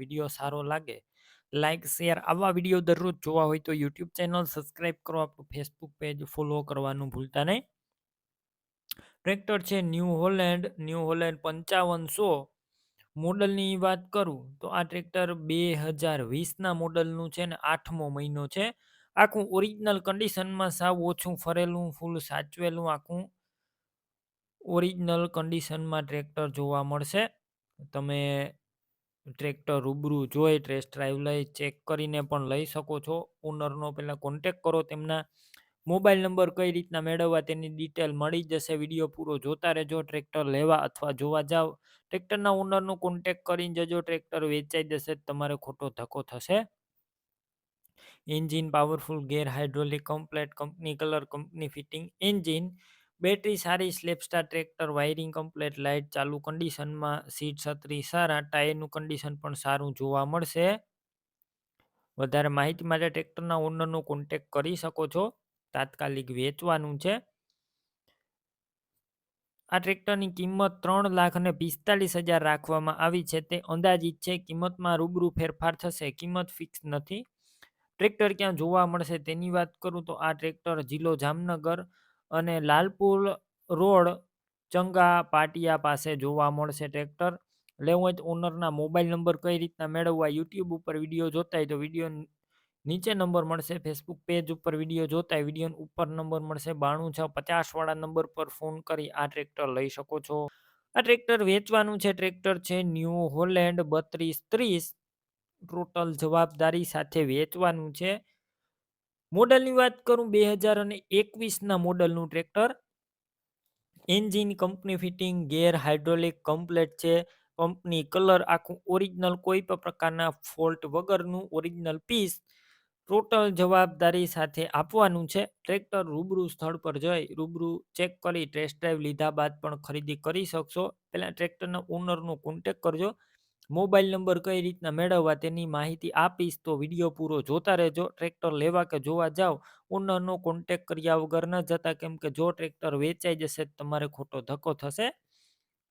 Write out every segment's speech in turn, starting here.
Video સારો લાગે like share આવા વીડિયો દરરોજ જોવા હોય તો યુટ્યુબ ચેનલ સબસ્ક્રાઈબ કરો, આપણું ફેસબુક પેજ ફોલો કરવાનું ભૂલતા નહીં. ટ્રેક્ટર છે ન્યૂ હોલેન્ડ ન્યૂ હોલેન્ડ પંચાવનસો મોડલની વાત કરું તો આ ટ્રેક્ટર બે હજાર વીસના મોડલનું છે ને આઠમો મહિનો છે. આખું ઓરિજિનલ કન્ડિશનમાં સાવ ઓછું ફરેલું, ફૂલ સાચવેલું આખું ઓરિજિનલ કન્ડિશનમાં ટ્રેક્ટર જોવા મળશે. તમે ટ્રેક્ટર રૂબરૂ જોઈ ટેસ્ટ ડ્રાઈવ લઈ ચેક કરીને પણ લઈ શકો છો. ઓનરનો પહેલાં કોન્ટેક કરો, તેમના મોબાઈલ નંબર કઈ રીતના મેળવવા તેની ડિટેલ મળી જશે. વીડિયો પૂરો જોતા રહેજો ટ્રેક્ટર લેવા અથવા જોવા જાવ. ટ્રેક્ટરના ઓનરનો કોન્ટેક કરીને જજો ટ્રેક્ટર વેચાઈ જશે, તમારે ખોટો ધક્કો થશે. Engine powerful gear hydraulic complete company colour company fitting engine battery સારી self start tractor, wiring complete light ચાલુ, કન્ડિશનમાં સીટ છત્રી સારા, ટાયરનું કન્ડિશન પણ સારું જોવા મળશે. વધારે માહિતી માટે ટ્રેક્ટરના ઓનરનો કોન્ટેક કરી શકો છો. તાત્કાલિક વેચવાનું છે. આ ટ્રેક્ટરની કિંમત ત્રણ લાખ અને પિસ્તાલીસ હજાર રાખવામાં આવી છે. તે અંદાજિત છે. કિંમતમાં રૂબરૂ ફેરફાર થશે. કિંમત ફિક્સ નથી. ટ્રેક્ટર ક્યાં જોવા મળશે તેની વાત કરું તો આ ટ્રેક્ટર જિલ્લો જામનગર અને લાલપુર રોડ ચંગા પાટિયા પાસે જોવા મળશે ટ્રેક્ટર. લેવું હોય તો ઓનરના મોબાઈલ નંબર કઈ રીતના મેળવવા યુટ્યુબ ઉપર વીડિયો જોતા હોય તો વીડિયો નીચે નંબર મળશે ફેસબુક પેજ ઉપર વીડિયો જોતા હોય વીડિયો ઉપર નંબર મળશે, બાણું છ પચાસવાળા નંબર પર ફોન કરી આ ટ્રેક્ટર લઈ શકો છો. આ ટ્રેક્ટર વેચવાનું છે, ટ્રેક્ટર છે ન્યૂ હોલેન્ડ બત્રીસ ત્રીસ. ટોટલ જવાબદારી સાથે વેચવાનું છે. મોડલની વાત કરું બે હજાર અને એકવીસના મોડલનું tractor. Engine, company fitting, gear hydraulic complete છે. કંપની કલર આખું ઓરિજિનલ કોઈ પણ પ્રકારના ફોલ્ટ વગરનું ઓરિજિનલ પીસ ટોટલ જવાબદારી સાથે આપવાનું છે. ટ્રેક્ટર રૂબરૂ સ્થળ પર જઈ રૂબરૂ ચેક કરી, ટેસ્ટ ડ્રાઈવ લીધા બાદ પણ ખરીદી કરી શકશો. પહેલાં ટ્રેક્ટરના ઓનરનો કોન્ટેક કરજો. મોબાઈલ નંબર કઈ રીતના મેળવવા તેની માહિતી આપીશ, તો વીડિયો પૂરો જોતા રહેજો. ટ્રેક્ટર લેવા કે જોવા જાઓ ઓનરનો કોન્ટેક કર્યા વગર ન જતા. કેમ કે જો ટ્રેક્ટર વેચાઈ જશે તમારે ખોટો ધક્કો થશે.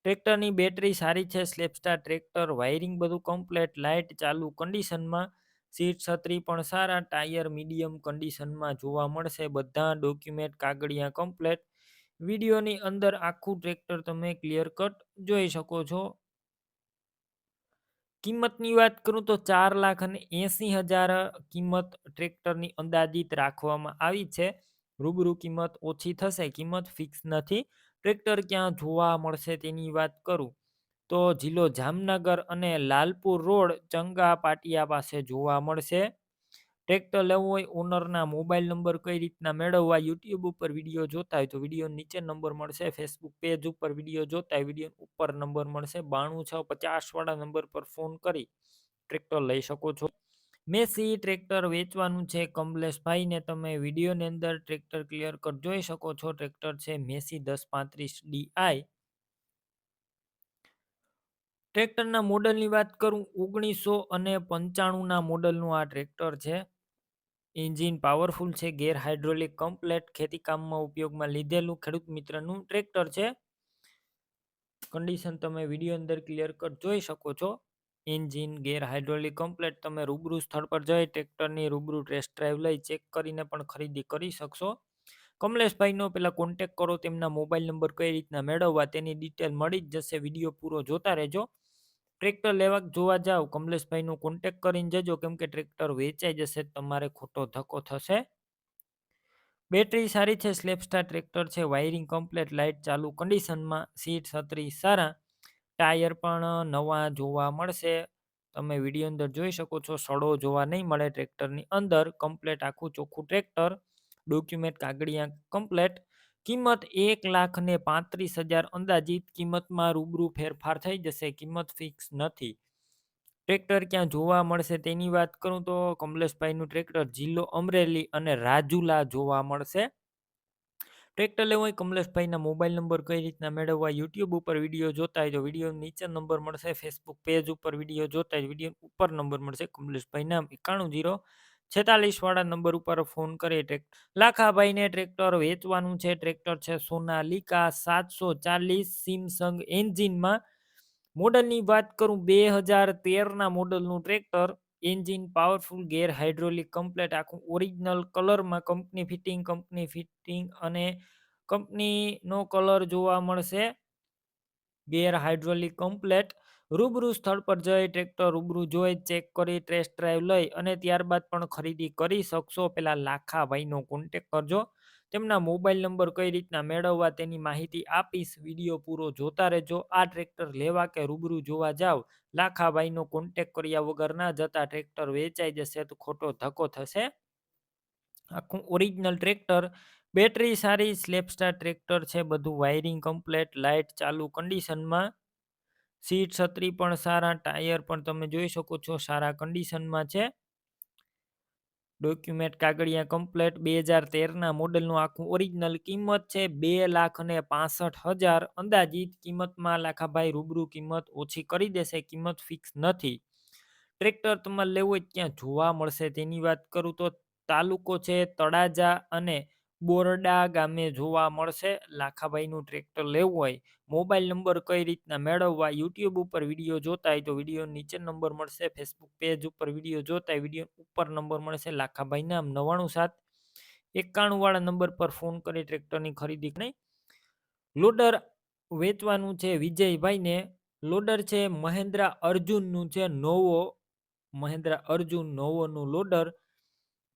ટ્રેક્ટરની બેટરી સારી છે સ્લેપસ્ટાર ટ્રેક્ટર, વાયરિંગ બધું કમ્પ્લેટ લાઇટ ચાલુ કન્ડિશનમાં સીટ છત્રી પણ સારા, ટાયર મીડિયમ કન્ડિશનમાં જોવા મળશે. બધા ડોક્યુમેન્ટ કાગળિયા કમ્પ્લેટ વિડીયોની અંદર આખું ટ્રેક્ટર તમે ક્લિયર કટ જોઈ શકો છો. કિંમતની વાત કરું તો ચાર લાખ અને એંસી હજાર કિંમત ટ્રેક્ટરની અંદાજિત રાખવામાં આવી છે. રૂબરૂ કિંમત ઓછી થશે, કિંમત ફિક્સ નથી. ટ્રેક્ટર ક્યાં જોવા મળશે તેની વાત કરું તો જિલ્લો જામનગર અને લાલપુર રોડ ચંગા પાટિયા પાસે જોવા મળશે. ટ્રેક્ટર લેવું હોય, ઓનરના મોબાઈલ નંબર કઈ રીતના મેળવવા, યુટ્યુબ ઉપર વીડિયો જોતા હોય તો વીડિયો નીચે નંબર મળશે, ફેસબુક પેજ ઉપર વીડિયો જોતા હોય, વીડિયો ઉપર નંબર મળશે, બાણું છ પચાસવાળા નંબર પર ફોન કરી ટ્રેક્ટર લઈ શકો છો. મેસી ટ્રેક્ટર વેચવાનું છે, કમલેશભાઈને તમે વિડીયોની અંદર ટ્રેક્ટર ક્લિયર કર, જોઈ શકો છો, ટ્રેક્ટર છે મેસી દસ પાંત્રીસ ડીઆઈ ટ્રેક્ટરના મોડલની વાત કરું, ઓગણીસો અને પંચાણુંના મોડલનું આ ટ્રેક્ટર છે. એન્જિન પાવરફુલ છે, ગેર હાઇડ્રોલિક, કમ્પ્લેટ ખેતીકામમાં ઉપયોગમાં લીધેલું ખેડૂત મિત્રનું ટ્રેક્ટર છે. કન્ડિશન તમે વીડિયો અંદર ક્લિયર કટ જોઈ શકો છો. એન્જિન, ગેર હાઇડ્રોલિક, કમ્પ્લેટ તમે રૂબરૂ સ્થળ પર જઈ ટ્રેક્ટરની રૂબરૂ ટેસ્ટ ડ્રાઈવ લઈ ચેક કરીને પણ ખરીદી કરી શકશો. કમલેશભાઈનો પહેલાં કોન્ટેક કરો, તેમના મોબાઈલ નંબર કઈ રીતના મેળવવા તેની ડિટેલ મળી જ જશે. વીડિયો પૂરો જોતા રહેજો. ટ્રેક્ટર લેવા જોવા જાવ, કમલેશભાઈનો કોન્ટેક કરીને જજો, કેમ કે ટ્રેક્ટર વેચાઈ જશે, તમારે ખોટો ધક્કો થશે. બેટરી સારી છે, સ્લેપસ્ટાર ટ્રેક્ટર છે વાયરિંગ કમ્પ્લેટ લાઇટ ચાલુ કન્ડિશનમાં સીટ છત્રી સારા. ટાયર પણ નવા જોવા મળશે. તમે વીડિયો અંદર જોઈ શકો છો, સડો જોવા નહીં મળે ટ્રેક્ટરની અંદર કમ્પ્લેટ આખું ચોખ્ખું ટ્રેક્ટર. ડોક્યુમેન્ટ કાગળિયા કમ્પ્લેટ કિંમત એક લાખ ને પાંત્રીસ હજાર અંદાજિત કિંમતમાં રૂબરૂ ફેરફાર થઈ જશે, કિંમત ફિક્સ નથી. ટ્રેક્ટર ક્યાં જોવા મળશે તેની વાત કરું તો કમલેશભાઈનું ટ્રેક્ટર જિલ્લો અમરેલી અને રાજુલા જોવા મળશે. ટ્રેક્ટર લેવું હોય કમલેશભાઈના મોબાઈલ નંબર કઈ રીતના મેળવવા, યુટ્યુબ ઉપર વીડિયો જોતા હોય તો વીડિયો નીચે નંબર મળશે, ફેસબુક પેજ ઉપર વીડિયો જોતા હોય વીડિયો ઉપર નંબર મળશે. કમલેશભાઈના એકાણું જીરો છેતાલીસ વાળા નંબર ઉપર ફોન કરી ટ્રેક, લાખાભાઈને ટ્રેક્ટર વેચવાનું છે. ટ્રેક્ટર છે સોનાલિકા સાતસો ચાલીસ, સિમસંગ એન્જિનમાં. મોડલની વાત કરું, બે હજાર તેરના મોડલનું tractor. Engine powerful, gear hydraulic, complete, આખું ઓરિજિનલ કલરમાં કંપની ફિટિંગ કંપની ફિટિંગ અને કંપનીનો કલર જોવા મળશે. Gear hydraulic, complete. રૂબરૂ સ્થળ પર જઈ ટ્રેક્ટર રૂબરૂ જોઈ, ચેક કરી, ટેસ્ટ ડ્રાઈવ લઈ અને ત્યારબાદ પણ ખરીદી કરી શકશો. પેલા લાખાભાઈનો કોન્ટેક કરજો. તેમના મોબાઈલ નંબર કઈ રીતના મેળવવા તેની માહિતી આપીશ. વીડિયો પૂરો જોતા રહેજો. આ ટ્રેક્ટર લેવા કે રૂબરૂ જોવા જાવ લાખાભાઈનો કોન્ટેક કર્યા વગર ના જતા ટ્રેક્ટર વેચાઈ જશે તો ખોટો ધક્કો થશે. આખું ઓરિજિનલ ટ્રેક્ટર બેટરી સારી સ્લેપસ્ટાર ટ્રેક્ટર છે, બધું વાયરિંગ કમ્પ્લેટ લાઇટ ચાલુ કન્ડિશનમાં સીટ છત્રી પણ સારા, ટાયર પણ તમે જોઈ શકો છો સારા કન્ડિશનમાં છે. ડોક્યુમેન્ટ કાગળિયા કમ્પ્લેટ બે હજાર તેરના મોડલનું આખું ઓરિજિનલ કિંમત છે બે લાખ અને પાસઠ હજાર. અંદાજિત કિંમતમાં લાખાભાઈ રૂબરૂ કિંમત ઓછી કરી દેશે, કિંમત ફિક્સ નથી. ટ્રેક્ટર તમારે લેવું હોય ત્યાં જોવા મળશે. તેની વાત કરું તો તાલુકો છે તળાજા અને બોરડા ગામે જોવા મળશે. લાખાભાઈનું ટ્રેક્ટર લેવું હોય, મોબાઈલ નંબર કઈ રીતના મેળવવા, યુટ્યુબ ઉપર વીડિયો જોતા હોય તો વીડિયો નીચે નંબર મળશે, ફેસબુક પેજ ઉપર વીડિયો જોતા હોય, વીડિયો ઉપર નંબર મળશે, લાખાભાઈ નામ નવ્વાણું સાત એકાણુંવાળા નંબર પર ફોન કરી ટ્રેક્ટરની ખરીદી નહીં લોડર વેચવાનું છે વિજયભાઈને. લોડર છે મહેન્દ્રા અર્જુનનું છે નોવો, મહેન્દ્રા અર્જુન નોવોનું લોડર.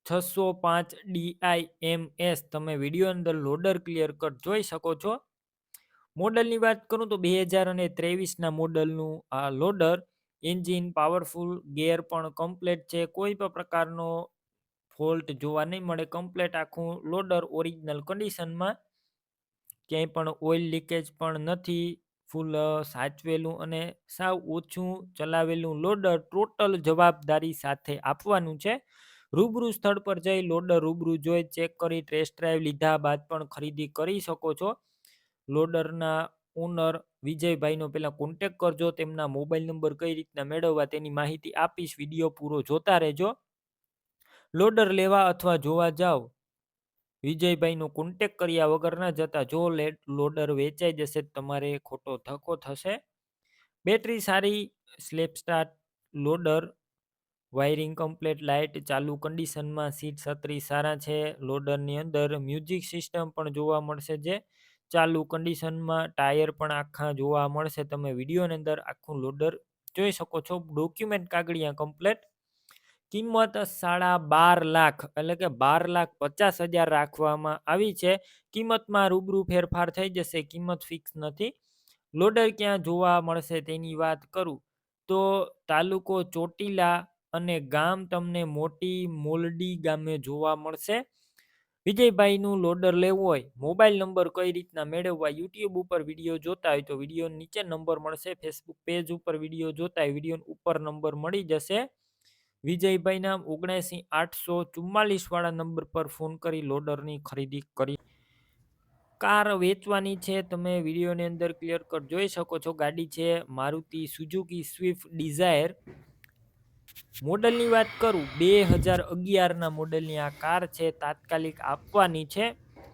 છસો પાંચ ડીઆઈ એમ એસ તમે વીડિયો અંદર લોડર ક્લિયર કટ જોઈ શકો છો. મોડલની વાત કરું તો બે હજાર અને ત્રેવીસના મોડલનું આ લોડર એન્જિન પાવરફુલ, ગેર પણ કમ્પ્લેટ છે. કોઈ પણ પ્રકારનો ફોલ્ટ જોવા નહીં મળે. કમ્પ્લેટ આખું લોડર ઓરિજિનલ કન્ડિશનમાં. ક્યાંય પણ ઓઇલ લીકેજ પણ નથી. ફૂલ સાચવેલું અને સાવ ઓછું ચલાવેલું લોડર ટોટલ જવાબદારી સાથે આપવાનું છે. રૂબરૂ સ્થળ પર જઈ લોડર રૂબરૂ જોઈ ચેક કરી ટેસ્ટ ડ્રાઈવ લીધા બાદ પણ ખરીદી કરી શકો છો. લોડરના ઓનર વિજયભાઈનો પહેલાં કોન્ટેક કરજો, તેમના મોબાઈલ નંબર કઈ રીતના મેળવવા તેની માહિતી આપીશ વીડિયો પૂરો જોતા રહેજો. લોડર લેવા અથવા જોવા જાઓ વિજયભાઈનો કોન્ટેક કર્યા વગર ના જતા જો લોડર વેચાઈ જશે તમારે ખોટો ધક્કો થશે. બેટરી સારી self start loader wiring complete, light ચાલુ કન્ડિશનમાં સીટ છત્રી સારા છે. લોડરની અંદર મ્યુઝિક સિસ્ટમ પણ જોવા મળશે જે ચાલુ કન્ડિશનમાં ટાયર પણ આખા જોવા મળશે. તમે વિડીયોની અંદર આખું લોડર જોઈ શકો છો. ડોક્યુમેન્ટ કાગળિયા કમ્પ્લેટ. કિંમત સાડા બાર લાખ એટલે કે બાર લાખ પચાસ હજાર રાખવામાં આવી છે. કિંમતમાં રૂબરૂ ફેરફાર થઈ જશે. કિંમત ફિક્સ નથી. લોડર ક્યાં જોવા મળશે તેની વાત કરું. તો તાલુકો ચોટીલા અને ગામ તમને મોટી મોલડી ગામે જોવા મળશે. વિજયભાઈનું લોડર લેવું હોય મોબાઈલ નંબર કઈ રીતના મેળવવા યુટ્યુબ ઉપર વીડિયો જોતા હોય તો વીડિયો નીચે નંબર મળશે ફેસબુક પેજ ઉપર વીડિયો જોતા હોય વીડિયો ઉપર નંબર મળી જશે. વિજયભાઈ નામ ઓગણસી આઠસો ચુમ્માલીસ વાળા નંબર પર ફોન કરી લોડરની ખરીદી કરી. કાર વેચવાની છે, તમે વિડીયોની અંદર ક્લિયર કટ જોઈ શકો છો ગાડી છે, મારુતિ સુઝુકી સ્વિફ્ટ ડિઝાયર. મોડલની વાત કરું, બે હજાર અગિયારના મોડલની આ કાર છે, તાત્કાલિક આપવાની છે.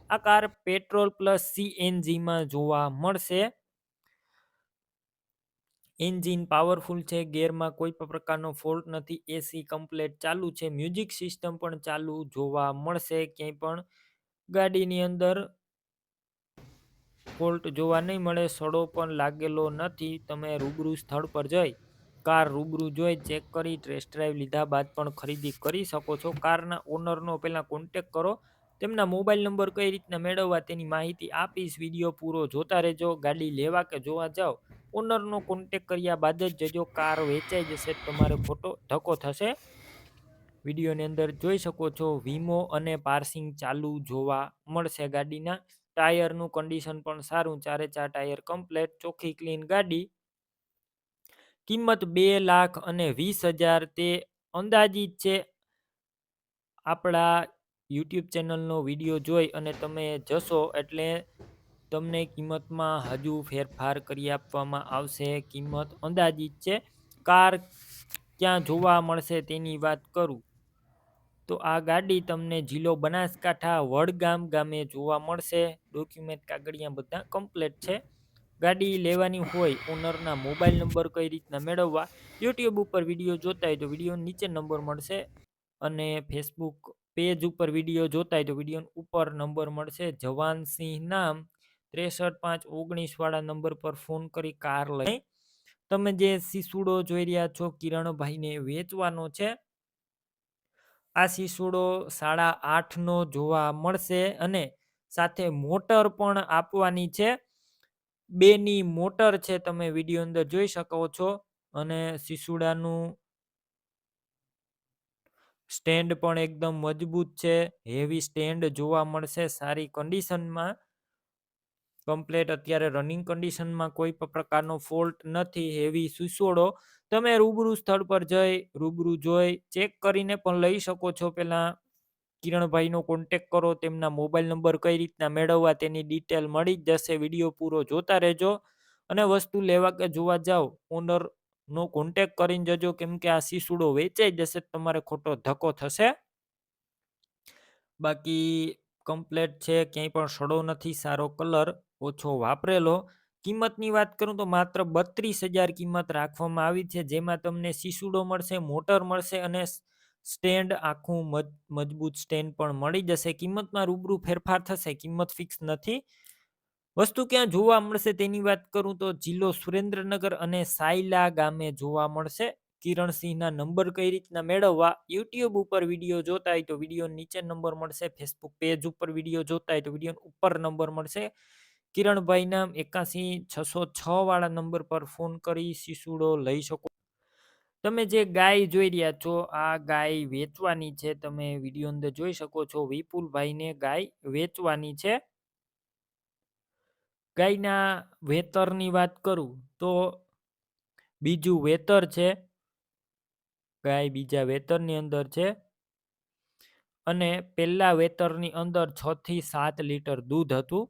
આ કાર પેટ્રોલ પ્લસ સીએનજીમાં જોવા મળશે. એન્જિન પાવરફુલ છે, ગેરમાં કોઈ પણ પ્રકારનો ફોલ્ટ નથી, એસી કમ્પ્લેટ ચાલુ છે, મ્યુઝિક સિસ્ટમ પણ ચાલુ જોવા મળશે. ક્યાંય પણ ગાડીની અંદર ફોલ્ટ જોવા નહીં મળે, સડો પણ લાગેલો નથી, તમે રૂબરૂ સ્થળ પર જઈ કાર રૂબરૂ જોઈ ચેક કરી, ટેસ્ટ ડ્રાઈવ લીધા બાદ પણ ખરીદી કરી શકો છો. કારના ઓનરનો પહેલાં કોન્ટેક કરો. તેમના મોબાઈલ નંબર કઈ રીતના મેળવવા તેની માહિતી આપીશ. વીડિયો પૂરો જોતા રહેજો. ગાડી લેવા કે જોવા જાઓ. ઓનરનો કોન્ટેક કર્યા બાદ જ જજો. કાર વેચાઈ જશે, તમારે ખોટો ધક્કો થશે. વિડીયોની અંદર જોઈ શકો છો, વીમો અને પાર્સિંગ ચાલુ જોવા મળશે ગાડીના. ટાયરનું કન્ડિશન પણ સારું. ચારે ચાર ટાયર કમ્પ્લેટ. ચોખ્ખી, ક્લીન ગાડી. કિંમત બે લાખ અને વીસ હજાર તે અંદાજિત છે. આપણા યુટ્યુબ ચેનલનો વીડિયો જોઈ અને તમે જશો એટલે તમને કિંમતમાં હજુ ફેરફાર કરી આપવામાં આવશે. કિંમત અંદાજિત છે. કાર ક્યાં જોવા મળશે તેની વાત કરું. તો આ ગાડી તમને જિલ્લો બનાસકાંઠા વડગામ ગામે જોવા મળશે. ડોક્યુમેન્ટ કાગળિયા બધા કમ્પ્લેટ છે. ગાડી લેવાની હોય, ઓનરના મોબાઈલ નંબર કઈ રીતના મેળવવા, યુટ્યુબ ઉપર વીડિયો જોતા હોય તો વીડિયો નીચે નંબર મળશે અને ફેસબુક પેજ ઉપર વીડિયો જોતા હોય તો વીડિયો ઉપર નંબર મળશે. જવાનસિંહ નામ ત્રેસઠ પાંચ ઓગણીસ વાળા નંબર પર ફોન કરી કાર લઈ. તમે જે શિશુડો જોઈ રહ્યા છો, કિરણભાઈને વેચવાનો છે. આ શિશુડો સાડા આઠનો જોવા મળશે અને સાથે મોટર પણ આપવાની છે. બેની મોટર છે તમે વીડિયો અંદર જોઈ શકો છો અને શિશુડાનું સ્ટેન્ડ પણ એકદમ મજબૂત છે. હેવી સ્ટેન્ડ જોવા મળશે સારી કન્ડિશનમાં. કમ્પ્લેટ અત્યારે રનિંગ કન્ડિશનમાં કોઈ પણ પ્રકારનો ફોલ્ટ નથી. હેવી સુસોડો તમે રૂબરૂ સ્થળ પર જઈ, રૂબરૂ જોઈ, ચેક કરીને પણ લઈ શકો છો પેલા કિરણભાઈનો કોન્ટેક કરો, તેમના મોબાઈલ નંબર કઈ રીતના મેળવવા તેની ડિટેલ મળી જ જશે. વીડિયો પૂરો જોતા રહેજો અને વસ્તુ લેવા કે જોવા જાઓ ઓનર નો કોન્ટેક કરીને જજો કેમ કે આ શીશુડો વેચાઈ જશે, તમારે ખોટો ધક્કો થશે. બાકી કમ્પ્લેટ છે, ક્યાંય પણ સડો નથી, સારો કલર ઓછો વાપરેલો. કિંમતની વાત કરું તો માત્ર બત્રીસ હજાર કિંમત રાખવામાં આવી છે, જેમાં તમને શીશુડો મળશે, મોટર મળશે અને સ્ટેન્ડ આખું મજબૂત સ્ટેન્ડ પણ મળી જશે. કિંમતમાં રૂબરૂ ફેરફાર થશે, કિંમત ફિક્સ નથી. વસ્તુ ક્યાં જોવા મળશે તેની વાત કરું તો જિલ્લો સુરેન્દ્રનગર અને સાયલા ગામે જોવા મળશે. કિરણસિંહના નંબર કઈ રીતના મેળવવા યુટ્યુબ ઉપર વીડિયો જોતા હોય તો વીડિયો નીચે નંબર મળશે. ફેસબુક પેજ ઉપર વીડિયો જોતા હોય તો વીડિયો ઉપર નંબર મળશે. કિરણભાઈના એકાસી છસો છ વાળા નંબર પર ફોન કરી શિશુડો લઈ શકો તમે જે ગાય જોઈ રહ્યા છો, આ ગાય વેચવાની છે. તમે વીડિયો અંદર જોઈ શકો છો, વિપુલભાઈને ગાય વેચવાની છે. ગાયના વેતરની વાત કરું તો બીજું વેતર છે. ગાય બીજા વેતરની અંદર છે. અને પહેલા વેતરની અંદર છ થી સાત લીટર દૂધ હતું.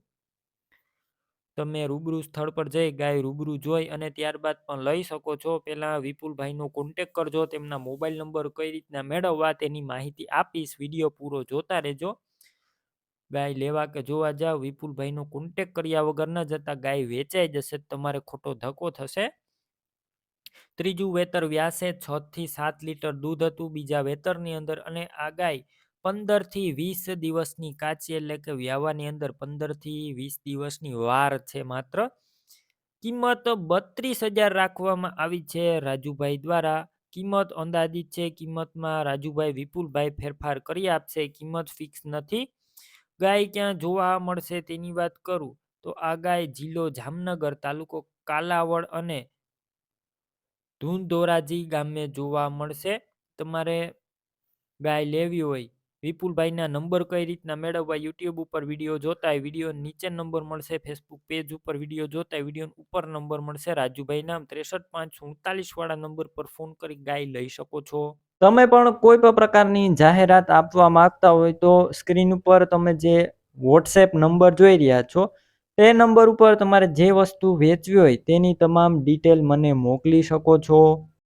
તમે રૂબરૂ સ્થળ પર જઈ ગાય રૂબરૂ જોઈ અને ત્યારબાદ પણ લઈ શકો છો. પહેલાં વિપુલભાઈનો કોન્ટેક કરજો, તેમના મોબાઈલ નંબર કઈ રીતના મેળવવા તેની માહિતી આપીશ. વીડિયો પૂરો જોતા રહેજો. ગાય લેવા કે જોવા જાવ, વિપુલભાઈનો કોન્ટેક કર્યા વગર ન જતા ગાય વેચાઈ જશે, તમારે ખોટો ધક્કો થશે. ત્રીજું વેતર વ્યાસે છ થી સાત લીટર દૂધ હતું, બીજા વેતરની અંદર અને આ ગાય પંદરથી વીસ દિવસની કાચી એટલે કે વ્યાવાની અંદર પંદરથી વીસ દિવસની વાર છે માત્ર. કિંમત બત્રીસ હજાર રાખવામાં આવી છે રાજુભાઈ દ્વારા. કિંમત અંદાજિત છે કિંમતમાં રાજુભાઈ વિપુલભાઈ ફેરફાર કરી આપશે, કિંમત ફિક્સ નથી. ગાય ક્યાં જોવા મળશે તેની વાત કરું તો આ ગાય જિલ્લો જામનગર તાલુકો કાલાવડ અને ધૂંધોરાજી ગામે જોવા મળશે. તમારે ગાય લેવી હોય વિપુલભાઈના નંબર કઈ રીતના મેળવવા યુટ્યુબ ઉપર વીડિયો જોતા વીડિયો નીચે નંબર મળશે, ફેસબુક પેજ ઉપર વીડિયો જોતા વીડિયો ઉપર નંબર મળશે. રાજુભાઈ નામ ત્રેસઠ પાંચ સુડતાલીસ વાળા નંબર પર ફોન કરી ગાય લઈ શકો છો. તમે પણ કોઈ પણ પ્રકારની જાહેરાત આપવા માંગતા હોય તો સ્ક્રીન ઉપર તમે જે વોટ્સએપ નંબર જોઈ રહ્યા છો, તે નંબર ઉપર તમારે જે વસ્તુ વેચવી હોય તેની તમામ ડિટેલ મને મોકલી શકો છો.